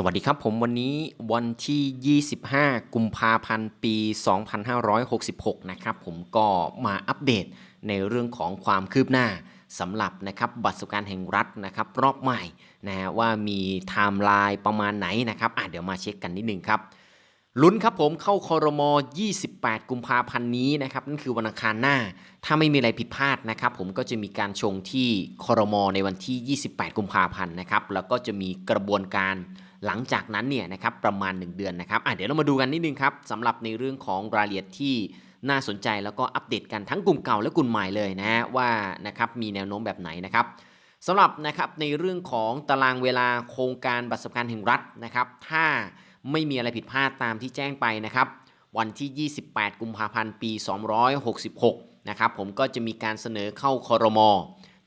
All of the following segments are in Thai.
สวัสดีครับผมวันนี้วันที่ 25 กุมภาพันธ์ ปี 2566 นะครับผมก็มาอัปเดตในเรื่องของความคืบหน้าสำหรับนะครับบัตรสวัสดิการแห่งรัฐนะครับรอบใหม่นะฮะว่ามีไทม์ไลน์ประมาณไหนนะครับอะเดี๋ยวมาเช็คกันนิดนึงครับลุ้นครับผมเข้าคอรมอ28 กุมภาพันธ์นี้นะครับนั่นคือวันอังคารหน้า ถ้าไม่มีอะไรผิดพลาดนะครับ ผมก็จะมีการชงที่คอรมอในวันที่ 28 กุมภาพันธ์นะครับแล้วก็จะมีกระบวนการ หลังจากนั้นเนี่ยนะครับประมาณ 1 เดือนนะครับอะเดี๋ยวเรามาดูกันนิดนึงครับสำหรับในเรื่องของรายละเอียดที่น่าสนใจแล้วก็อัปเดตกันทั้งกลุ่มเก่าและกลุ่มใหม่เลยนะฮะว่านะครับมีแนวโน้มแบบไหนนะครับสำหรับนะครับในเรื่องของตารางเวลาโครงการบัตรสวัสดิการแห่งรัฐนะครับ ถ้าไม่มีอะไรผิดพลาดตามที่แจ้งไปนะครับ วันที่ 28 กุมภาพันธ์ ปี 266 นะครับผมก็จะมีการเสนอเข้าคอรมอ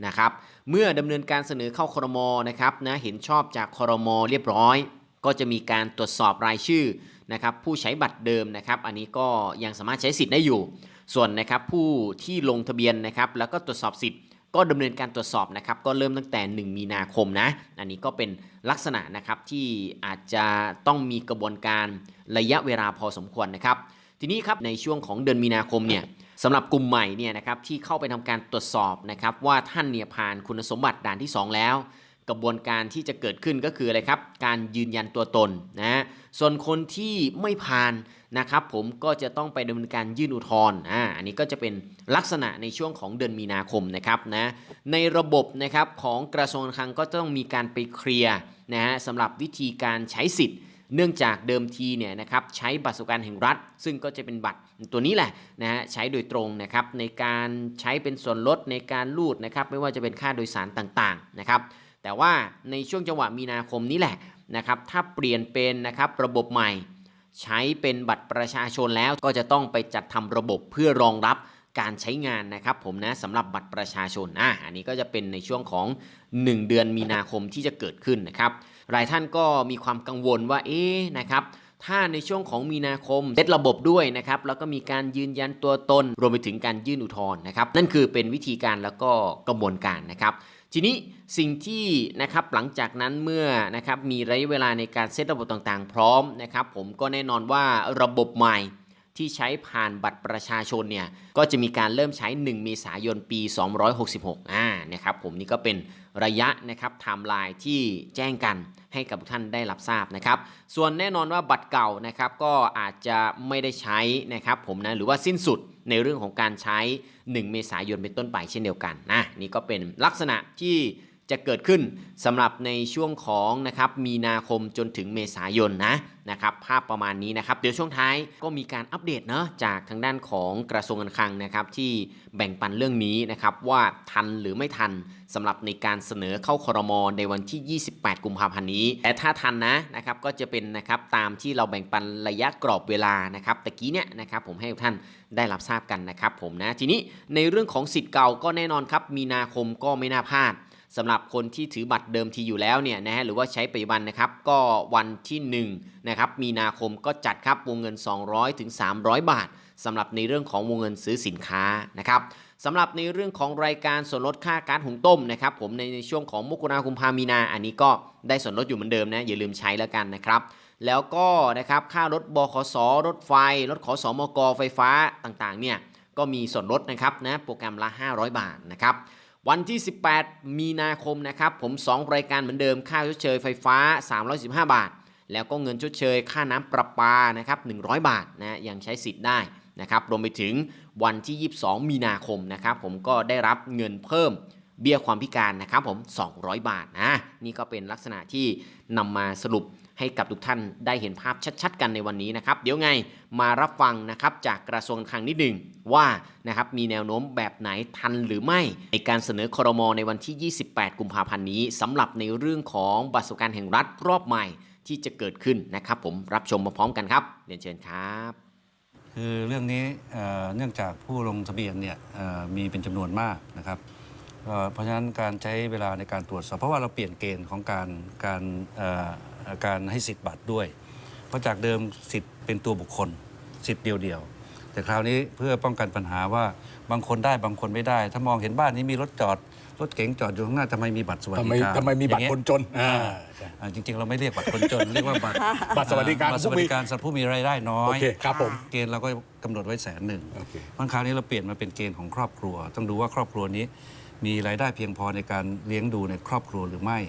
นะครับเมื่อดำเนินการเสนอเข้าคอรมอนะครับนะเห็นชอบจากคอรมอเรียบร้อย ก็จะมีการตรวจสอบรายชื่อนะครับผู้ใช้บัตรเดิมนะครับ อันนี้ก็ยังสามารถใช้สิทธิ์ได้อยู่ ส่วนนะครับผู้ที่ลงทะเบียนนะครับแล้วก็ตรวจสอบสิทธิ์ก็ดำเนินการตรวจสอบนะครับก็เริ่มตั้งแต่ 1 มีนาคมนะ อันนี้ก็เป็นลักษณะนะครับที่อาจจะต้องมีกระบวนการระยะเวลาพอสมควรนะครับ ทีนี้ครับในช่วงของเดือนมีนาคมเนี่ยสำหรับกลุ่มใหม่เนี่ยนะครับที่เข้าไปทำการตรวจสอบนะครับว่าท่านเนี่ยผ่านคุณสมบัติด่านที่ 2 แล้ว กระบวนการที่จะเกิดขึ้นก็คืออะไรครับ การยืนยันตัวตนนะส่วนคนที่ไม่ผ่านนะครับผมก็จะต้องไปดำเนินการยื่นอุทธรณ์อ่าอันนี้ก็จะเป็นลักษณะในช่วงของเดือนมีนาคมนะครับนะในระบบนะครับของกระทรวงการคลังก็ต้องมีการไปเคลียร์นะฮะสำหรับวิธีการใช้สิทธิ์ เนื่องจากเดิมทีเนี่ยนะครับใช้บัตรสวัสดิการแห่งรัฐ ซึ่งก็จะเป็นบัตรตัวนี้แหละนะฮะใช้โดยตรงนะครับในการใช้เป็นส่วนลดในการรูดนะครับไม่ว่าจะเป็นค่าโดยสารต่างๆนะครับแต่ว่าในช่วงจังหวะมีนาคมนี้แหละนะครับถ้าเปลี่ยนเป็นนะครับระบบใหม่ ใช้เป็นบัตรประชาชนแล้วก็จะต้องไปจัดทำระบบเพื่อรองรับ การใช้งานนะครับผมนะสำหรับบัตรประชาชนอะอันนี้ก็จะเป็นในช่วงของ 1 เดือนมีนาคมที่จะเกิดขึ้นนะครับหลายท่านก็มีความกังวลว่าเอ๊ะนะครับถ้าในช่วงของมีนาคมเซตระบบด้วยนะครับแล้วก็มีการยืนยันตัวตน รวมไปถึงการยื่นอุทธรณ์นะครับนั่นคือเป็นวิธีการแล้วก็กระบวนการนะครับทีนี้สิ่งที่นะครับหลังจากนั้นเมื่อนะครับมีระยะเวลาในการเซตระบบต่างๆ พร้อมนะครับผมก็แน่นอนว่าระบบใหม่ ที่ใช้ผ่านบัตรประชาชนเนี่ยก็จะมีการเริ่มใช้ 1 เมษายนปี 266อ่านะครับผมนี่ก็เป็นระยะนะครับไทม์ไลน์ที่แจ้งกันให้กับทุกท่านได้รับทราบนะครับ ส่วนแน่นอนว่าบัตรเก่านะครับก็อาจจะไม่ได้ใช้นะครับผมนะหรือว่าสิ้นสุดในเรื่องของการใช้ 1 เมษายนเป็นต้นไปเช่นเดียวกันนะนี่ก็เป็นลักษณะที่ จะเกิดขึ้นสำหรับในช่วงของนะครับมีนาคมจนถึงเมษายนนะนะครับภาพประมาณนี้นะครับเดี๋ยวช่วงท้ายก็มีการอัปเดตเนาะจากทางด้านของกระทรวงการคลังนะครับที่แบ่งปันเรื่องนี้นะครับว่าทันหรือไม่ทันสำหรับในการเสนอเข้าครมในวันที่ 28 กุมภาพันธ์นี้ แต่ถ้าทันนะนะครับก็จะเป็นนะครับตามที่เราแบ่งปันระยะกรอบเวลานะครับตะกี้เนี่ยนะครับผมให้ทุกท่านได้รับทราบกันนะครับผมนะทีนี้ในเรื่องของสิทธิ์เก่าก็แน่นอนครับมีนาคมก็ไม่น่าพลาด สำหรับคนที่ถือบัตรเดิมทีอยู่แล้วเนี่ยนะฮะหรือว่าใช้ปัจจุบันนะครับก็วันที่1นะครับมีนาคมก็จัดครับวงเงิน 200ถึง300 บาทสำหรับในเรื่องของวงเงินซื้อสินค้านะครับสำหรับในเรื่องของรายการส่วนลดค่าการหุงต้มนะครับผมในในช่วงของมกราคมพามีนา อันนี้ก็ได้ส่วนลดอยู่เหมือนเดิมนะอย่าลืมใช้แล้วกันนะครับแล้วก็นะครับค่ารถบขสรถไฟ รถขอสอมกไฟฟ้าต่างๆเนี่ยก็มีส่วนลดนะครับนะโปรแกรมละ 500 บาทนะครับ วันที่ 18 มีนาคมนะครับผม 2 รายการเหมือนเดิมค่าชดเชยไฟฟ้า 315 บาท แล้วก็เงินชดเชย ค่าน้ำประปานะครับ100 บาทนะยังใช้สิทธิ์ได้นะครับรวมไปถึงวันที่ 22 มีนาคมนะครับผมก็ได้รับเงินเพิ่มเบี้ยความพิการนะครับผม 200 บาทนะนี่ก็เป็นลักษณะที่นำมาสรุป ให้กับทุกท่านได้เห็นภาพชัด ๆ กันในวันนี้นะครับ เดี๋ยวไงมารับฟังนะครับจากกระทรวงการคลังนิดหนึ่งว่านะครับมีแนวโน้มแบบไหนทันหรือไม่ในการเสนอครมในวันที่ 28 กุมภาพันธ์นี้สำหรับในเรื่องของบัตรสวัสดิการแห่งรัฐรอบใหม่ที่จะเกิดขึ้นนะครับ ผมรับชมมาพร้อมกันครับเรียนเชิญครับ คือเรื่องนี้เนื่องจากผู้ลงทะเบียนเนี่ยมีเป็นจำนวนมากนะครับเพราะฉะนั้นการใช้เวลาในการตรวจสอบเพราะว่าเราเปลี่ยนเกณฑ์ของการการ การให้สิทธิ์บัตรด้วย เพราะจากเดิมสิทธิ์เป็นตัวบุคคล สิทธิ์เดียวๆ แต่คราวนี้เพื่อป้องกันปัญหาว่าบางคนได้บางคนไม่ได้ ถ้ามองเห็นบ้านนี้มีรถจอด รถเก๋งจอดอยู่ข้างหน้าทำไมมีบัตรสวัสทำดิไมการทำไมมีบัตรอย่างคเงี้ยนจนอ่า อ่าจริง ๆ เราไม่เรียกบัตรคนจน เรียกว่าบัตรบัตรสวัสดิการบัตรสวัสดิการสำหรับผู้มีรายได้น้อโอยเคครับผมเกณฑ์เราก็กำหนดไว้แสนหนึ่งโอเควันคราวนี้เราเปลี่ยนมาเป็นเกณฑ์ของครอบครัว ต้องดูว่าครอบครัวนี้มีรายได้เพียงพอในการเลี้ยงดูในครอบครัวหรือไม่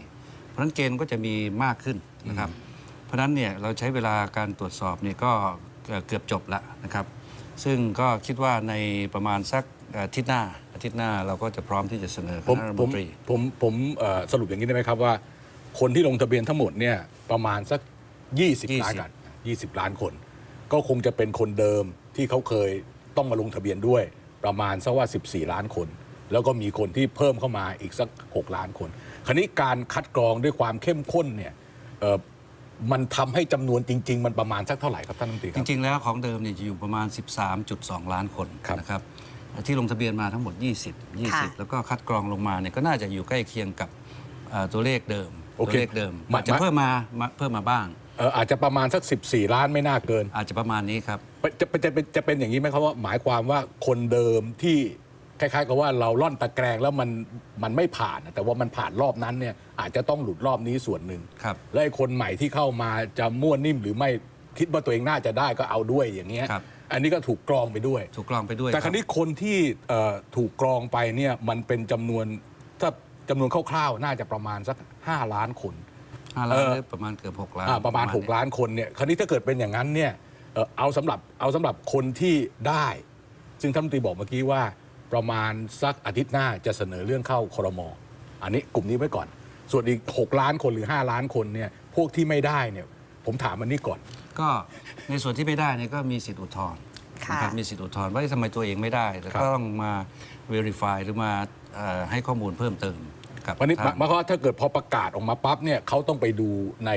เพราะฉะนั้นเกณฑ์ก็จะมีมากขึ้นนะครับ เพราะฉะนั้นเนี่ยเราใช้เวลาการตรวจสอบเนี่ยก็เอ่อเกือบจบแล้วนะครับ ซึ่งก็คิดว่าในประมาณสักอาทิตย์หน้าอาทิตย์หน้าเราก็จะพร้อมที่จะเสนอคผมณะรัฐผมมนตรี ผมผมเอ่อสรุปอย่างนี้ได้ไหมครับว่า คนที่ลงทะเบียนทั้งหมดเนี่ยประมาณสัก 20ล้านกัน20 ล้านคน ก็คงจะเป็นคนเดิมที่เขาเคยต้องมาลงทะเบียนด้วย ประมาณสักว่า 14 ล้านคน แล้วก็มีคนที่เพิ่มเข้ามาอีกสัก 6 ล้านคน คราวนี้การคัดกรองด้วยความเข้มข้นเนี่ยเอ่อมันทำให้จำนวนจริง ๆ มันประมาณสักเท่าไหร่ครับท่านรัฐมนตรีคจรับ ริง ๆ แล้วของเดิมเนี่ยจะอยู่ประมาณ 13.2 ล้านคนครับ นะครับที่ลงทะเบียนมาทั้งหมด 20 ค่ะ20 แล้วก็คัดกรองลงมาเนี่ยก็น่าจะอยู่ใกล้เคียงกับเอ่อตัวเลขเดิมโอตัวเคเลขเดิมมา อาจจะมาเพิ่มมามาเพิ่มมาบ้าง เอ่ออาจจะประมาณสัก 14 ล้านไม่น่าเกินอาจจะประมาณนี้ครับ จะจะจะเป็นจะเป็นอย่างนี้ไหมครับว่าหมายความว่าคนเดิมที่ คล้ายๆกับว่าเราล่อนตะแกรงแล้วมันมันไม่ผ่านอะแต่ว่ามันผ่านรอบนั้นเนี่ยอาจจะต้องหลุดรอบนี้ส่วนหนึ่งครับ และไอ้คนใหม่ที่เข้ามาจะมั่วนิ่มหรือไม่คิดว่าตัวเองน่าจะได้ก็เอาด้วยอย่างเงี้ยครับ อันนี้ก็ถูกกรองไปด้วย ถูกกรองไปด้วยแต่คครัรั้บนี้คนที่เอ่อถูกกรองไปเนี่ยมันเป็นจำนวนถ้าจำนวนคร่าวๆน่าจะประมาณสัก 5 ล้านคน ห้าล้านเอ่อหรือประมาณเกือบ6ล้านอ่าประมาณ 6 ล้านคนเนี่ยคราวนี้ถ้าเกิดเป็นอย่างนั้นเนี่ยเอ่อเอาสำหรับเอาสำหรับคนที่ได้ ซึ่งท่านรัฐมนตรีบอกเมื่อกี้ว่า ประมาณสักอาทิตย์หน้าจะเสนอเรื่องเข้าครมอันนี้กลุ่มนี้ไว้ก่อน ส่วนอีก 6 ล้านคนหรือ 5 ล้านคนเนี่ยพวกที่ไม่ได้เนี่ยผมถามมันนี้ก่อน ก็ในส่วนที่ไม่ได้เนี่ยก็มีสิทธิอุทธรณ์ค่ะ นะครับมีสิทธิอุทธรณ์ว่าทำไมตัวเองไม่ได้แต่ครับก็ต้องมา verify หรือมาเอ่อให้ข้อมูลเพิ่มเติมกับวันนี้ทาง หมายความว่าถ้าเกิดพอประกาศออกมาปั๊บเนี่ยเขาต้องไปดูใน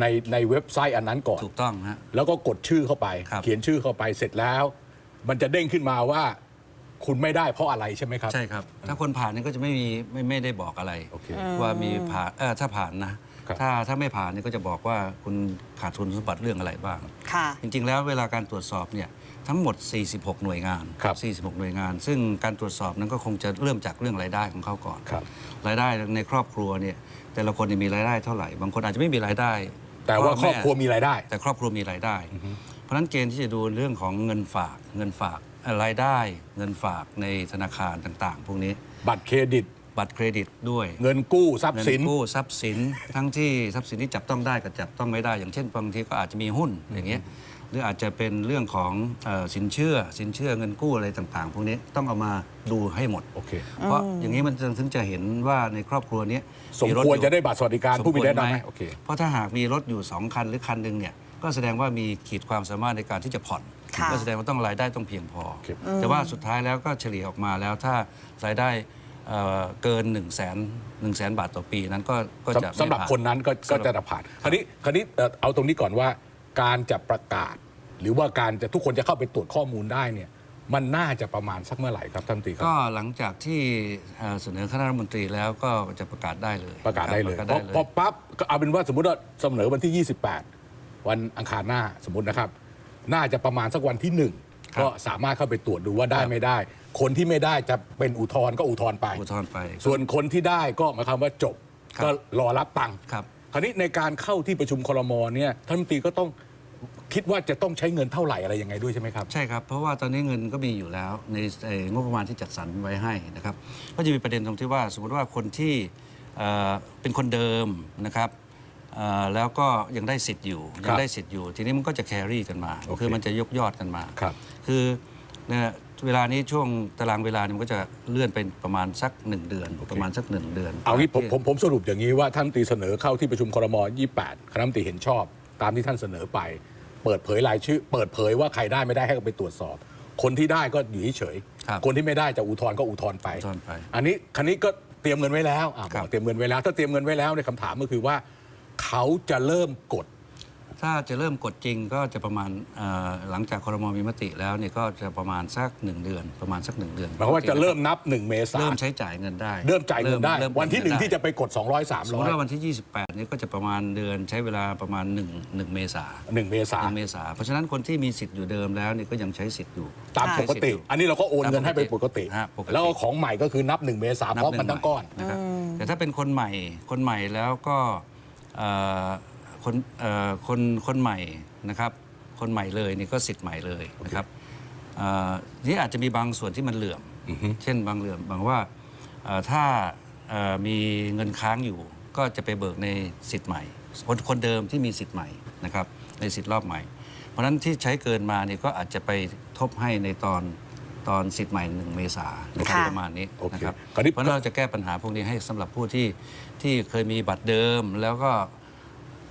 ในในเว็บไซต์อันนั้นก่อน ถูกต้องฮะ แล้วก็กดชื่อเข้าไป ครับ เขียนชื่อเข้าไปเสร็จแล้ว มันจะเด้งขึ้นมาว่า คุณไม่ได้เพราะอะไรใช่ไหมครับ ใช่ครับ ถ้าคนผ่านเนี่ยก็จะไม่มีไม่ไม่ได้บอกอะไร โอเค ว่ามีผ่านเออถ้าผ่านนะ ครับ ถ้าถ้าไม่ผ่านเนี่ยก็จะบอกว่าคุณขาดทุนสมบัติเรื่องอะไรบ้าง ค่ะ จริงๆ แล้วเวลาการตรวจสอบเนี่ยทั้งหมด 46 หน่วยงาน ครับ46 หน่วยงาน ซึ่งการตรวจสอบนั้นก็คงจะเริ่มจากเรื่องรายได้ของเขาก่อนครับ รายได้ในครอบครัวเนี่ยแต่ละคนเนี่ยมีรายได้เท่าไหร่ บางคนอาจจะไม่มีรายได้แต่ว่าพ่ครอบแม่ครัวมีรายได้ แต่ครอบครัวมีรายได้ เพราะฉะนั้นเกณฑ์ที่จะดูเรื่องของเงินฝากเงินฝากเอ่อ รายได้เงินฝากในธนาคารต่าง ๆ พวกนี้บัตรเครดิต บัตรเครดิตด้วยเงินกู้ทรัพย์สิน เงิกู้ทรัพย์สินทั้งที่ทรัพย์สินที่จับต้องได้กับจับต้องไม่ได้ อย่างเช่นบางทีก็อาจจะมีหุ้นอย่างเงี้ยหรืออาจจะเป็นเรื่องของเอ่อสินเชื่อ สินเชื่อเงินกู้อะไรต่าง ๆ พวกนี้ต้องเอามาดูให้หมด โอเค เพราะอย่างนี้มันจะถึงจะเห็นว่าในครอบครัวเนี้ยสมรถควรอยู่ จะได้บัตรสวัสดิการสมผู้มีรายควได้รไหไหมมโอเค เพราะถ้าหากมีรถอยู่ 2 คันหรือคันหนึ่งเนี่ย ก็แสดงว่ามีขีดความสามารถในการที่จะผ่อนค่ะ ก็แสดงว่าต้องรายได้ต้องเพียงพอครับแต่ว่าสุดท้ายแล้วก็เฉลี่ยออกมาแล้วถ้ารายได้เอ่อเกิน1นึ่งแสนหนึ่งแสนบาทต่อปีนั้นก็ก็จะสำสำหรับไม่ผ่าคนนั้นก็ก็สำหรับจะผ่านคราวนี้คราวนี้เอ่อเอาตรงนี้ก่อนว่าการจะประกาศ หรือว่าการจะทุกคนจะเข้าไปตรวจข้อมูลได้เนี่ยมันน่าจะประมาณสักเมื่อไหร่ครับท่านรัฐมนตรีครับก็หลังจากที่เอ่อเสนอคณะรัฐมนตรีแล้วก็จะประกาศได้เลยประกาศได้เลยประกาศพอได้เลยพอปั๊บก็เอาเป็นว่าสมมติว่าเสนอวันที่ 28 วันอังคารหน้าสมมตินะครับ น่าจะประมาณสักวันที่หนึ่งก็สามารถเข้าไปตรวจดูว่าได้ไม่ได้ คนที่ไม่ได้จะเป็นอุทธรณ์ก็อุทธรณ์ไป อุทธรณ์ไป ส่วนคนที่ได้ก็หมายความว่าจบครับ ก็รอรับตังค์ครับ คราวนี้ในการเข้าที่ประชุมครมเนี่ยท่านรัฐมนตรีก็ต้องคิดว่าจะต้องใช้เงินเท่าไหร่อะไรยังไงด้วยใช่ไหมครับ ใช่ครับ เพราะว่าตอนนี้เงินก็มีอยู่แล้วในเอ่องบประมาณที่จัดสรรไว้ให้นะครับ ก็จะมีประเด็นตรงที่ว่า สมมติว่าคนที่เอ่อเป็นคนเดิมนะครับเอ่อแล้วก็ยังได้สิทธิ์อยู่ครัยับงได้สิทธิ์อยู่ ทีนี้มันก็จะแครี่กันมา โอเคคือมันจะยกยอดกันมาครับ คือเนี่ยเวลานี้ช่วงตารางเวลาเนี่ยมันก็จะเลื่อนเป็นประมาณสักหนึ่งเดือน ประมาณสักหนึ่งเดือนเอางี้ผมผมผมสรุปอย่างนี้ว่าท่านรัฐมนตรีเสนอเข้าที่ประชุมครม 28 คณะรัฐมนตรีเห็นชอบ ตามที่ท่านเสนอไป เปิดเผยรายชื่อ เปิดเผยว่าใครได้ไม่ได้ให้ไปตรวจสอบ คนที่ได้ก็อยู่เฉยๆครับ คนที่ไม่ได้จะอุทธรณ์ก็อุทธรณ์ไป อุทธรณ์ไปอันนี้คันนี้ก็เตรียมเงินไว้แล้วอะครับบอกเตรียมเงินไว้แล้ว ถ้าเตรียมเงินไว้แล้วในยคำถามก็คือว่า เขาจะเริ่มกด ถ้าจะเริ่มกดจริงก็จะประมาณเอ่อหลังจากครมมีมติแล้วเนี่ยก็จะประมาณสักหนึ่งเดือนประมาณสักหนึ่งเดือนหมายความว่าจะเริ่มนับ 1 เมษาเริ่มใช้จ่ายเงินได้เริ่มจ่ายเงินได้ ริ่มวันที่หนึ่งเริ่มที่จะไปกด 200 สมมติว่า300 วันที่ 28นี่ก็จะประมาณเดือนใช้เวลาประมาณ1 1เมษา1 เมษาหนึ่งเมษาเพราะฉะนั้นคนที่มีสิทธิ์อยู่เดิมแล้วนี่ก็ยังใช้สิทธิ์อยู่ ตามปกติ อันนี้เราก็โอนเงินให้ไปปกติ ฮะปกติ แล้วก็ของใหม่ก็คือนับ 1 เมษาพร้อมกันทั้งก้อน นะครับแต่ถ้าเป็นคนใหม่คนใหม่แล้วก็เอ่อ คนเอ่อคนคนใหม่นะครับ คนใหม่เลยนี่ก็สิทธิ์ใหม่เลยนะครับเอ่อนี่อาจจะมีบางส่วนที่มันเหลื่อม เช่นบางเหลื่อมบางว่าเอ่อถ้าเอ่อมีเงินค้างอยู่ก็จะไปเบิกในสิทธิ์ใหม่ คนคนเดิมที่มีสิทธิ์ใหม่นะครับในสิทธิ์รอบใหม่ เพราะฉะนั้นที่ใช้เกินมาเนี่ยก็อาจจะไปทบให้ในตอน ตอนสิทธิ์ใหม่หนึ่งเมษานะครับค่ะประมาณนี้โอเคนะครับคราวนี้ เพราะฉะนั้นเราจะแก้ปัญหาพวกนี้ให้สำหรับผู้ที่ที่เคยมีบัตรเดิมแล้วก็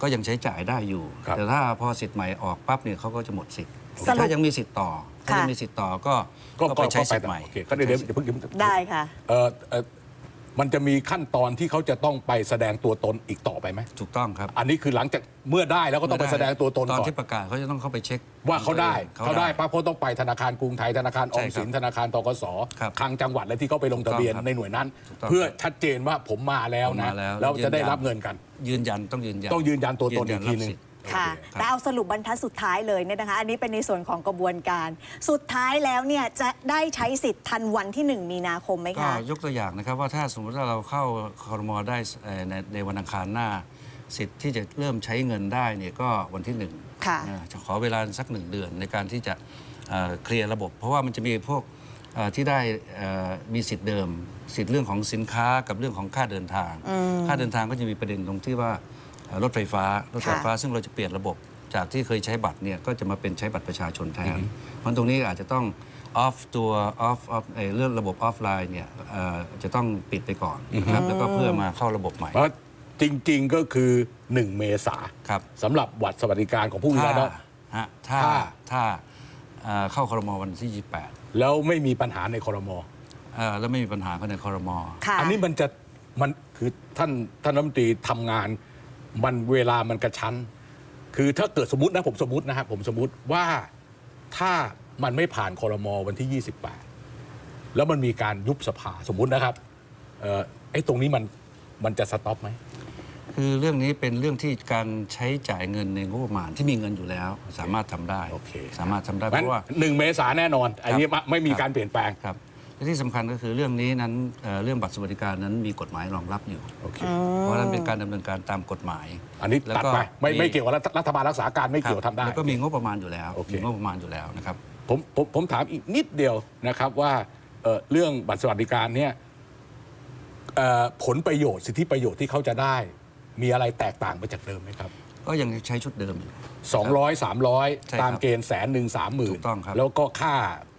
ก็ยังใช้จ่ายได้อยู่ ครับ แต่ถ้าพอสิทธิ์ใหม่ออกปั๊บเนี่ยเขาก็จะหมดสิทธิ์สรุปถ้ายังมีสิทธิ์ต่อถ้าค่ะ ยังมีสิทธิ์ต่อก็ก็ก็ไปใช้สิทธิ์ใหม่ โอเคก็เดี๋ยวเดี๋ยวเดี๋ยวเพิ่งเดี๋ยวเพิ่งได้ค่ะ เออเอ่อ มันจะมีขั้นตอนที่เขาจะต้องไปแสดงตัวตนอีกต่อไปไหม ถูกต้องครับอันนี้คือหลังจากเมื่อได้แล้วก็ต้องไปแสดงตัวตนตอนก่อนที่ประกาศเขาจะต้องเข้าไปเช็คว่าเขาได้ตัวองเขาได้ปั๊บเขาต้องไปธนาคารกรุงไทยธนาคารออมสินใช่ครับธนาคารตกสครับคลังจังหวัดและที่เขาไปลงทะเบียนถูกต้องครับในหน่วยนั้นถูกต้องเพื่อชัดเจนว่าผมมาแล้วผมนะมาแล้ว แล้วจะได้ยืนยันรับเงินกัน ยืนยันต้องยืนยันต้องยืนยันตัวตนอีกทีหนึ่งยืยัรับสิทธิ์ ค่ะโอเคแต่เอาสรุปบรรทัดสุดท้ายเลยเนี่ยนะคะ อันนี้เป็นในส่วนของกระบวนการ สุดท้ายแล้วเนี่ยจะได้ใช้สิทธิ์ทันวันที่ 1 มีนาคมไหมก็คะ ยกตัวอย่างนะครับว่าถ้าสมมติว่าเราเข้าคอรมอได้เอ่อในในวันอังคารหน้า สิทธิ์ที่จะเริ่มใช้เงินได้เนี่ยก็วันที่หนึ่งค่ะอ่าจะขอเวลาสักหนึ่งเดือนในการที่จะเอ่อเคลียร์ระบบ เพราะว่ามันจะมีพวกเอ่อที่ได้เอ่อมีสิทธิ์เดิม สิทธิ์เรื่องของสินค้ากับเรื่องของค่าเดินทาง ค่าเดินทางก็จะมีประเด็นตรงที่ว่าเอ่อ รถไฟฟ้ารถไฟฟ้าซึ่งเราจะเปลี่ยนระบบ จากที่เคยใช้บัตรเนี่ยก็จะมาเป็นใช้บัตรประชาชนแทนเพราะตรงนี้อาจจะต้องออฟตัวออฟออฟเรื่องระบบออฟไลน์เนี่ยเอ่อจะต้องปิดไปก่อนนะครับแล้วก็เพื่อมาเข้าระบบใหม่เพราะจริงๆก็คือ 1 เมษาครับสำหรับบัตรสวัสดิการของผู้มีถ้ารายได้ฮะถ้าถ้าถ้าเอ่อเข้าคอรมอวันที่ 28 แล้วไม่มีปัญหาในคอรมอเอ่อแล้วไม่มีปัญหาภายในคอรมอค่ะอันนี้มันจะมันคือท่านท่านรัฐมนตรีทำงาน มันเวลามันกระชั้น คือถ้าเกิดสมมตินะผมสมมตินะครับผมสมมติว่าถ้ามันไม่ผ่านคอรมอวันที่ 28 แล้วมันมีการยุบสภาสมมุตินะครับเอ่อไอ้ตรงนี้มันมันจะสต็อปไหมคือเรื่องนี้เป็นเรื่องที่การใช้จ่ายเงินในงบประมาณที่มีเงินอยู่แล้ว สามารถทำได้โอเคสามารถทำได้เพงั้นราะว่าหนึ่งเมษาแน่นอน อันนี้ครับไม่มีครับการเปลี่ยนแปลงครับ และที่สำคัญก็คือเรื่องนี้นั้นเอ่อเรื่องบัตรสวัสดิการนั้นมีกฎหมายรองรับอยู่ โอเค เพราะฉะนั้นเป็นการดำเนินการตามกฎหมายอันนี้แล้วตัดก็ไปไม่มีไม่เกี่ยวกับรัฐรัฐบาลรักษาการไม่เกี่ยวครับทำได้ แล้วก็มีงบประมาณอยู่แล้วโอเค มีงบประมาณอยู่แล้วนะครับ ผมผมผมถามอีกนิดเดียวนะครับว่าเอ่อเรื่องบัตรสวัสดิการเนี่ยเอ่อผลประโยชน์สิทธิประโยชน์ที่เขาจะได้ มีอะไรแตกต่างไปจากเดิมไหมครับ ก็ยังใช้ชุดเดิมอยู่ 200 ใช่300ครับตามเกณฑ์แสนหนึ่งสามหมื่นถูกต้องครับแล้วก็ค่า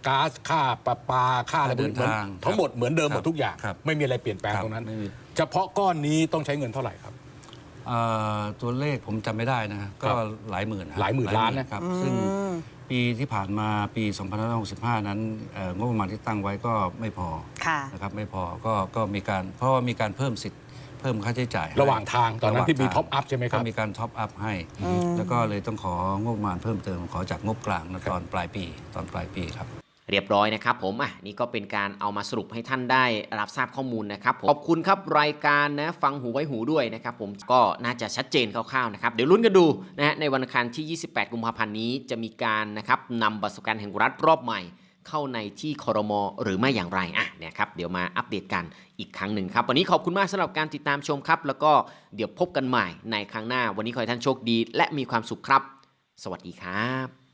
ก๊าซค่าประปาค่าอะไรค่าเดินหมือทางทั้งหมดเหมือนเดิมครับหมดทุกอย่าง ครับไม่มีอะไรเปลี่ยนแปลงครับตรงนั้น ไม่มี เฉพาะก้อนนี้ต้องใช้เงินเท่าไหร่ครับ เอ่อตัวเลขผมจำไม่ได้นะฮะก็หลายหมื่นนะหลายหมื่นล้านนะ ครับ ซึ่งปีที่ผ่านมาปี 2565 นั้นเอ่องบประมาณที่ตั้งไว้ก็ไม่พอค่ะ นะครับไม่พอก็ก็มีการเพราะว่ามีการเพิ่มสิทธิ์เพิ่มค่าใช้จ่ายใระหว่างทางตอนนั้นที่มีระหว่างท็อปอัพใช่ไหมครับ ก็มีการท็อปอัพให้ แล้วก็เลยต้องของบประมาณเพิ่มเติมขอจากงบกลางนะตอนปลายปี ตอนปลายปีครับ เรียบร้อยนะครับผมอะนี่ก็เป็นการเอามาสรุปให้ท่านได้รับทราบข้อมูลนะครับผมขอบคุณครับรายการนะฟังหูไว้หูด้วยนะครับผมก็น่าจะชัดเจนคร่าวๆนะครับเดี๋ยวลุ้นกันดูนะฮะในวันอังคารที่ 28 กุมภาพันธ์นี้จะมีการนะครับนำบัตรสวัสดิการแห่งรัฐรอบใหม่ เข้าในที่คอรมอหรือไม่อย่างไรอะเนี่ยครับเดี๋ยวมาอัปเดตกันอีกครั้งหนึ่งครับ วันนี้ขอบคุณมากสำหรับการติดตามชมครับ แล้วก็เดี๋ยวพบกันใหม่ในครั้งหน้า วันนี้ขอให้ท่านโชคดี และมีความสุขครับ สวัสดีครับ